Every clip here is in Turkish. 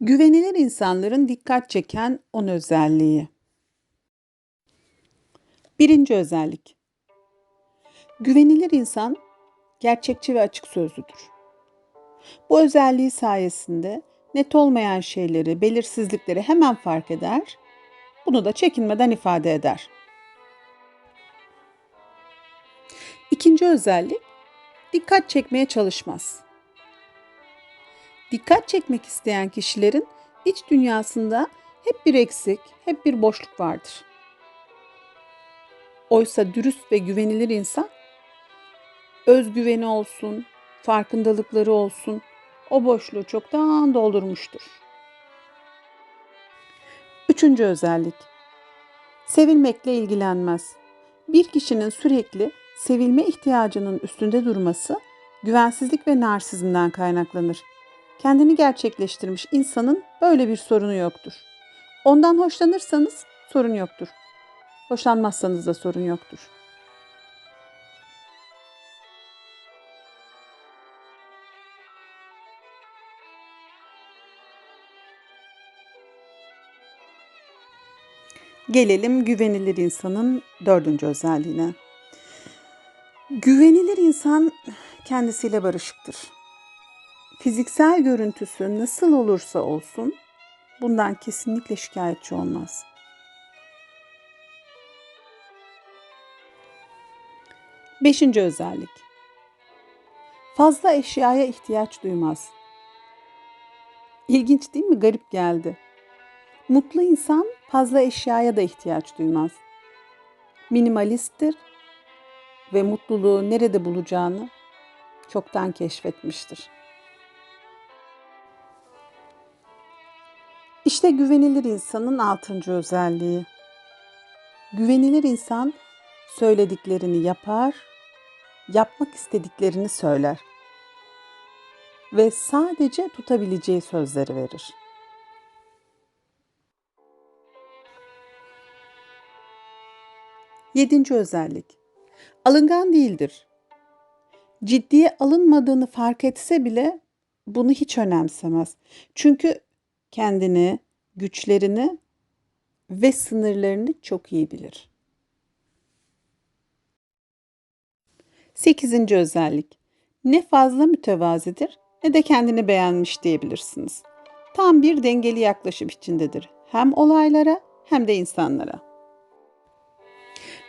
Güvenilir insanların dikkat çeken 10 özelliği. Birinci özellik. Güvenilir insan gerçekçi ve açık sözlüdür. Bu özelliği sayesinde net olmayan şeyleri, belirsizlikleri hemen fark eder, bunu da çekinmeden ifade eder. İkinci özellik, dikkat çekmeye çalışmaz. Dikkat çekmek isteyen kişilerin iç dünyasında hep bir eksik, hep bir boşluk vardır. Oysa dürüst ve güvenilir insan özgüveni olsun, farkındalıkları olsun o boşluğu çoktan doldurmuştur. Üçüncü özellik. Sevilmekle ilgilenmez. Bir kişinin sürekli sevilme ihtiyacının üstünde durması güvensizlik ve narsizmden kaynaklanır. Kendini gerçekleştirmiş insanın böyle bir sorunu yoktur. Ondan hoşlanırsanız sorun yoktur. Hoşlanmazsanız da sorun yoktur. Gelelim güvenilir insanın dördüncü özelliğine. Güvenilir insan kendisiyle barışıktır. Fiziksel görüntüsü nasıl olursa olsun bundan kesinlikle şikayetçi olmaz. Beşinci özellik. Fazla eşyaya ihtiyaç duymaz. İlginç değil mi? Garip geldi. Mutlu insan fazla eşyaya da ihtiyaç duymaz. Minimalisttir ve mutluluğu nerede bulacağını çoktan keşfetmiştir. İşte güvenilir insanın altıncı özelliği. Güvenilir insan söylediklerini yapar, yapmak istediklerini söyler ve sadece tutabileceği sözleri verir. Yedinci özellik. Alıngan değildir. Ciddiye alınmadığını fark etse bile bunu hiç önemsemez. Çünkü kendini, güçlerini ve sınırlarını çok iyi bilir. Sekizinci özellik. Ne fazla mütevazidir ne de kendini beğenmiş diyebilirsiniz. Tam bir dengeli yaklaşım içindedir. Hem olaylara hem de insanlara.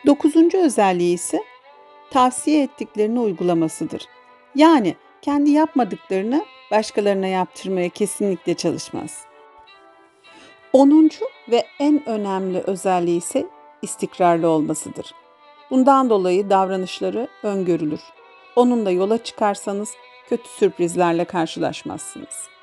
Dokuzuncu özelliği ise tavsiye ettiklerini uygulamasıdır. Yani kendi yapmadıklarını başkalarına yaptırmaya kesinlikle çalışmaz. Onuncu ve en önemli özelliği ise istikrarlı olmasıdır. Bundan dolayı davranışları öngörülür. Onunla yola çıkarsanız kötü sürprizlerle karşılaşmazsınız.